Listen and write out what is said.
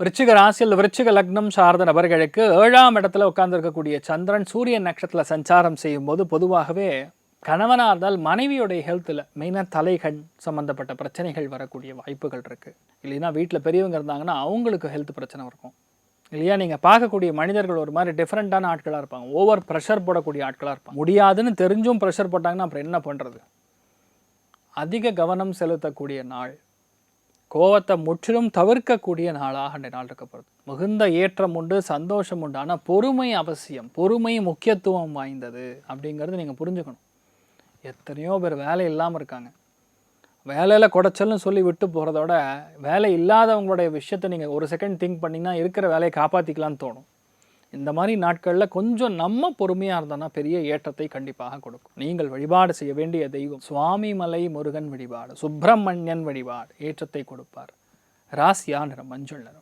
விருச்சிக ராசியில் விருச்சிக லக்னம் சார்ந்த நபர்களுக்கு ஏழாம் இடத்துல உட்கார்ந்துருக்கக்கூடிய சந்திரன் சூரியன் நட்சத்திரத்தில் சஞ்சாரம் செய்யும்போது பொதுவாகவே கணவனாக இருந்தால் மனைவியுடைய ஹெல்த்தில் மெயினாக தலைகண் சம்மந்தப்பட்ட பிரச்சனைகள் வரக்கூடிய வாய்ப்புகள் இருக்குது இல்லைன்னா வீட்டில் பெரியவங்க இருந்தாங்கன்னா அவங்களுக்கு ஹெல்த் பிரச்சனை இருக்கும். இல்லையா? நீங்கள் பார்க்கக்கூடிய மனிதர்கள் ஒரு மாதிரி டிஃப்ரெண்ட்டான ஆட்களாக இருப்பாங்க. ஓவர் ப்ரெஷர் போடக்கூடிய ஆட்களாக இருப்பாங்க. முடியாதுன்னு தெரிஞ்சும் ப்ரெஷர் போட்டாங்கன்னா அப்புறம் என்ன பண்ணுறது அதிக கவனம் செலுத்தக்கூடிய நாள். கோவத்தை முற்றிலும் தவிர்க்கக்கூடிய நாளாக அந்த நாள் இருக்கப்படுது மிகுந்த ஏற்றம் உண்டு சந்தோஷம் உண்டு. ஆனால் பொறுமை அவசியம். பொறுமை முக்கியத்துவம் வாய்ந்தது அப்படிங்கிறது நீங்கள் புரிஞ்சுக்கணும். எத்தனையோ பேர் வேலை இல்லாமல் இருக்காங்க. வேலையில் குடைச்சல்னு சொல்லி விட்டு போகிறதோட வேலை இல்லாதவங்களுடைய விஷயத்தை நீங்கள் ஒரு செகண்ட் திங்க் பண்ணிங்கன்னா இருக்கிற வேலையை காப்பாற்றிக்கலாம்னு தோணும். இந்த மாதிரி நாட்களில் கொஞ்சம் நம்ம பொறுமையாக இருந்தோம்னா பெரிய ஏற்றத்தை கண்டிப்பாக கொடுக்கும். நீங்கள் வழிபாடு செய்ய வேண்டிய தெய்வம் சுவாமி மலை முருகன் வழிபாடு சுப்பிரமணியன் வழிபாடு ஏற்றத்தை கொடுப்பார். ராசியா நிறம் மஞ்சள் நிறம்.